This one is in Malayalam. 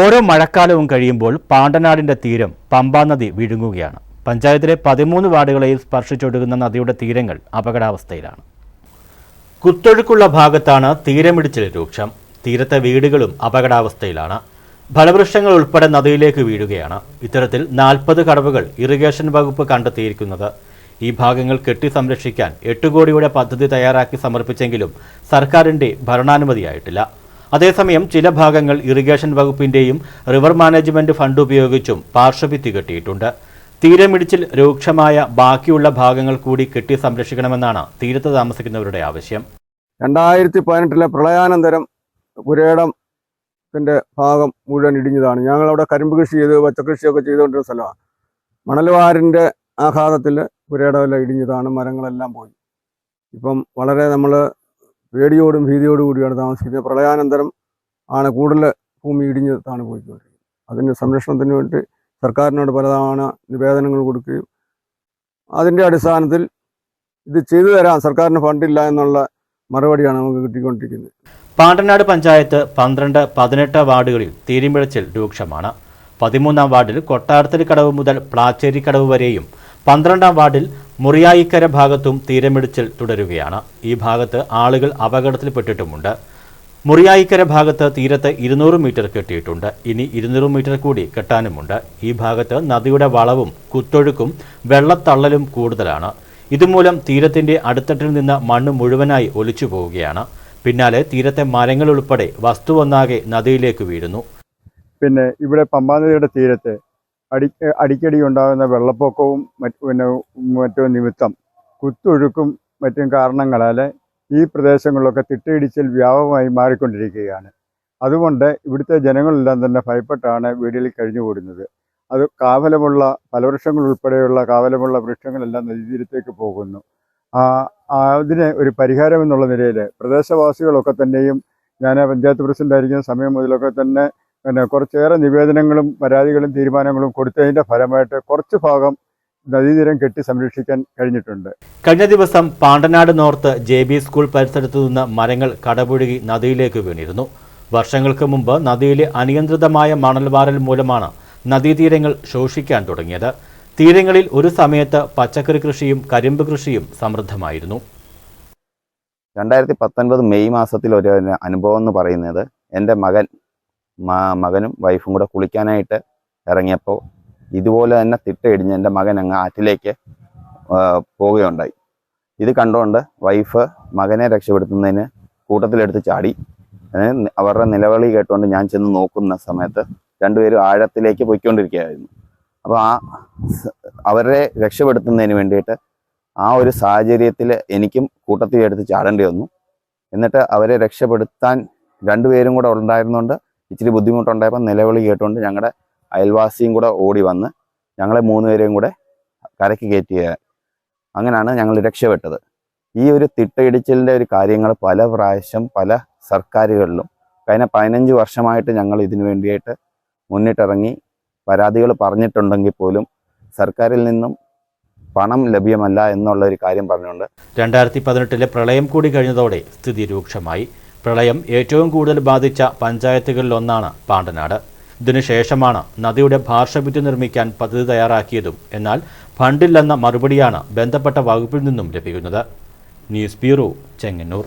ഓരോ മഴക്കാലവും കഴിയുമ്പോൾ പാണ്ടനാടിന്റെ തീരം പമ്പാ നദി വിഴുങ്ങുകയാണ്. പഞ്ചായത്തിലെ പതിമൂന്ന് വാർഡുകളെയും സ്പർശിച്ചൊഴുകുന്ന നദിയുടെ തീരങ്ങൾ അപകടാവസ്ഥയിലാണ്. കുത്തൊഴുക്കുള്ള ഭാഗത്താണ് തീരമിടിച്ചിൽ രൂക്ഷം. തീരത്തെ വീടുകളും അപകടാവസ്ഥയിലാണ്. ഫലവൃക്ഷങ്ങൾ ഉൾപ്പെടെ നദിയിലേക്ക് വീഴുകയാണ്. ഇത്തരത്തിൽ നാൽപ്പത് കടവുകൾ ഇറിഗേഷൻ വകുപ്പ് കണ്ടെത്തിയിരിക്കുന്നത്. ഈ ഭാഗങ്ങൾ കെട്ടി സംരക്ഷിക്കാൻ എട്ട് കോടിയുടെ പദ്ധതി തയ്യാറാക്കി സമർപ്പിച്ചെങ്കിലും സർക്കാരിന്റെ ഭരണാനുമതിയായിട്ടില്ല. അതേസമയം ചില ഭാഗങ്ങൾ ഇറിഗേഷൻ വകുപ്പിന്റെയും റിവർ മാനേജ്മെന്റ് ഫണ്ട് ഉപയോഗിച്ചും പാർശ്വഭിത്തി കെട്ടിയിട്ടുണ്ട്. തീരമിടിച്ചിൽ രൂക്ഷമായ ബാക്കിയുള്ള ഭാഗങ്ങൾ കൂടി കെട്ടി സംരക്ഷിക്കണമെന്നാണ് തീരത്ത് താമസിക്കുന്നവരുടെ ആവശ്യം. രണ്ടായിരത്തി പതിനെട്ടിലെ പ്രളയാനന്തരം പുരേടത്തിന്റെ ഭാഗം മുഴുവൻ ഇടിഞ്ഞതാണ്. ഞങ്ങളവിടെ കരിമ്പ് കൃഷി ചെയ്ത് പച്ചക്കൃഷിയൊക്കെ ചെയ്തുകൊണ്ടിരുന്ന സ്ഥലമാണ്. മണൽവാരിന്റെ ആഘാതത്തിൽ പുരേടമെല്ലാം ഇടിഞ്ഞതാണ് മരങ്ങളെല്ലാം പോയി. ഇപ്പം വളരെ നമ്മൾ പേടിയോടും ഭീതിയോടും കൂടിയാണ് താമസിക്കുന്നത്. പ്രളയാനന്തരം ആണ് കൂടുതൽ ഭൂമി ഇടിഞ്ഞ് താണ് പോയിക്കൊണ്ടിരിക്കുന്നത്. അതിന്റെ സംരക്ഷണത്തിന് വേണ്ടി സർക്കാരിനോട് പലതവണ നിവേദനങ്ങൾ കൊടുക്കുകയും അതിന്റെ അടിസ്ഥാനത്തിൽ ഇത് ചെയ്തു തരാം സർക്കാരിന് ഫണ്ടില്ല എന്നുള്ള മറുപടിയാണ് നമുക്ക് കിട്ടിക്കൊണ്ടിരിക്കുന്നത്. പാണ്ടനാട് പഞ്ചായത്ത് പന്ത്രണ്ട് പതിനെട്ട് വാർഡുകളിൽ തീരുമിഴച്ചിൽ രൂക്ഷമാണ്. പതിമൂന്നാം വാർഡിൽ കൊട്ടാരത്തിൽ കടവ് മുതൽ പ്ലാച്ചേരിക്കടവ് വരെയും പന്ത്രണ്ടാം വാർഡിൽ മുറിയായിക്കര ഭാഗത്തും തീരമിടിച്ചിൽ തുടരുകയാണ്. ഈ ഭാഗത്ത് ആളുകൾ അപകടത്തിൽപ്പെട്ടിട്ടുമുണ്ട്. മുറിയായിക്കര ഭാഗത്ത് തീരത്ത് ഇരുന്നൂറ് മീറ്റർ കെട്ടിയിട്ടുണ്ട്. ഇനി ഇരുന്നൂറ് മീറ്റർ കൂടി കെട്ടാനുമുണ്ട്. ഈ ഭാഗത്ത് നദിയുടെ വളവും കുത്തൊഴുക്കും വെള്ളത്തള്ളലും കൂടുതലാണ്. ഇതുമൂലം തീരത്തിന്റെ അടിത്തട്ടിൽ നിന്ന് മണ്ണ് മുഴുവനായി ഒലിച്ചു പോവുകയാണ്. പിന്നാലെ തീരത്തെ മരങ്ങൾ ഉൾപ്പെടെ വസ്തുവൊന്നാകെ നദിയിലേക്ക് വീഴുന്നു. പിന്നെ ഇവിടെ പമ്പാനദിയുടെ തീരത്ത് അടി അടിക്കടി ഉണ്ടാകുന്ന വെള്ളപ്പൊക്കവും മറ്റ് പിന്നെ മറ്റു നിമിത്തം കുത്തൊഴുക്കും മറ്റും കാരണങ്ങളാൽ ഈ പ്രദേശങ്ങളിലൊക്കെ തിട്ടയിടിച്ചിൽ വ്യാപകമായി മാറിക്കൊണ്ടിരിക്കുകയാണ്. അതുകൊണ്ട് ഇവിടുത്തെ ജനങ്ങളെല്ലാം തന്നെ ഭയപ്പെട്ടാണ് വീടുകളിൽ കഴിഞ്ഞുകൂടുന്നത് അത് കാവലമുള്ള ഫലവൃക്ഷങ്ങൾ ഉൾപ്പെടെയുള്ള കാവലമുള്ള വൃക്ഷങ്ങളെല്ലാം നദീതീരത്തേക്ക് പോകുന്നു. അതിന് ഒരു പരിഹാരം എന്നുള്ള നിലയിൽ പ്രദേശവാസികളൊക്കെ തന്നെയും ഞാൻ പഞ്ചായത്ത് പ്രസിഡന്റ് ആയിരിക്കുന്ന സമയം മുതലൊക്കെ തന്നെ പിന്നെ കുറച്ചേറെ നിവേദനങ്ങളും പരാതികളും തീരുമാനങ്ങളും കൊടുത്തതിന്റെ ഫലമായിട്ട് കുറച്ച് ഭാഗം നദീതീരം കെട്ടി സംരക്ഷിക്കാൻ കഴിഞ്ഞിട്ടുണ്ട്. കഴിഞ്ഞ ദിവസം Pandanad north J B school പരിസരത്തു നിന്ന് മരങ്ങൾ കടപുഴുകി നദിയിലേക്ക് വീണിരുന്നു. വർഷങ്ങൾക്ക് മുമ്പ് നദിയിലെ അനിയന്ത്രിതമായ മണൽവാരൽ മൂലമാണ് നദീതീരങ്ങൾ ശോഷിക്കാൻ തുടങ്ങിയത്. തീരങ്ങളിൽ ഒരു സമയത്ത് പച്ചക്കറി കൃഷിയും കരിമ്പ് കൃഷിയും സമൃദ്ധമായിരുന്നു. രണ്ടായിരത്തി പത്തൊൻപത് മെയ് മാസത്തിൽ ഒരു അനുഭവം എന്ന് പറയുന്നത് എന്റെ മകൻ മകനും വൈഫും കൂടെ കുളിക്കാനായിട്ട് ഇറങ്ങിയപ്പോൾ ഇതുപോലെ തന്നെ തിട്ടയിടിഞ്ഞ് എന്റെ മകൻ അങ്ങ് ആറ്റിലേക്ക് പോവുകയുണ്ടായി. ഇത് കണ്ടുകൊണ്ട് വൈഫ് മകനെ രക്ഷപ്പെടുത്തുന്നതിന് കൂട്ടത്തിലെടുത്ത് ചാടി. അവരുടെ നിലവിളി കേട്ടുകൊണ്ട് ഞാൻ ചെന്ന് നോക്കുന്ന സമയത്ത് രണ്ടുപേരും ആഴത്തിലേക്ക് പോയിക്കൊണ്ടിരിക്കുകയായിരുന്നു. അപ്പോൾ ആ അവരെ രക്ഷപ്പെടുത്തുന്നതിന് വേണ്ടിയിട്ട് ആ ഒരു സാഹചര്യത്തിൽ എനിക്കും കൂട്ടത്തിലെടുത്ത് ചാടേണ്ടി വന്നു. എന്നിട്ട് അവരെ രക്ഷപ്പെടുത്താൻ രണ്ടുപേരും കൂടെ ഉണ്ടായിരുന്നുകൊണ്ട് ഇച്ചിരി ബുദ്ധിമുട്ടുണ്ടായപ്പോൾ നിലവിളി കേട്ടുകൊണ്ട് ഞങ്ങളുടെ അയൽവാസിയും കൂടെ ഓടി വന്ന് ഞങ്ങളെ മൂന്നുപേരെയും കൂടെ കരയ്ക്ക് കയറ്റിയ അങ്ങനെയാണ് ഞങ്ങൾ രക്ഷപ്പെട്ടത്. ഈ ഒരു തിട്ടയിടിച്ചിലിന്റെ ഒരു കാര്യങ്ങൾ പല പ്രാവശ്യം പല സർക്കാരുകളിലും കഴിഞ്ഞ പതിനഞ്ച് വർഷമായിട്ട് ഞങ്ങൾ ഇതിനു വേണ്ടിയിട്ട് മുന്നിട്ടിറങ്ങി പരാതികൾ പറഞ്ഞിട്ടുണ്ടെങ്കിൽ പോലും സർക്കാരിൽ നിന്നും പണം ലഭ്യമല്ല എന്നുള്ള ഒരു കാര്യം പറഞ്ഞുകൊണ്ട് രണ്ടായിരത്തി പതിനെട്ടിലെ പ്രളയം കൂടി കഴിഞ്ഞതോടെ സ്ഥിതി രൂക്ഷമായി. പ്രളയം ഏറ്റവും കൂടുതൽ ബാധിച്ച പഞ്ചായത്തുകളിലൊന്നാണ് പാണ്ടനാട്. ഇതിനുശേഷമാണ് നദിയുടെ ഭാഷഭിത്തി നിർമ്മിക്കാൻ പദ്ധതി തയ്യാറാക്കിയതും എന്നാൽ ഫണ്ടില്ലെന്ന മറുപടിയാണ് ബന്ധപ്പെട്ട വകുപ്പിൽ നിന്നും ലഭിക്കുന്നത്. News bureau Chengannur.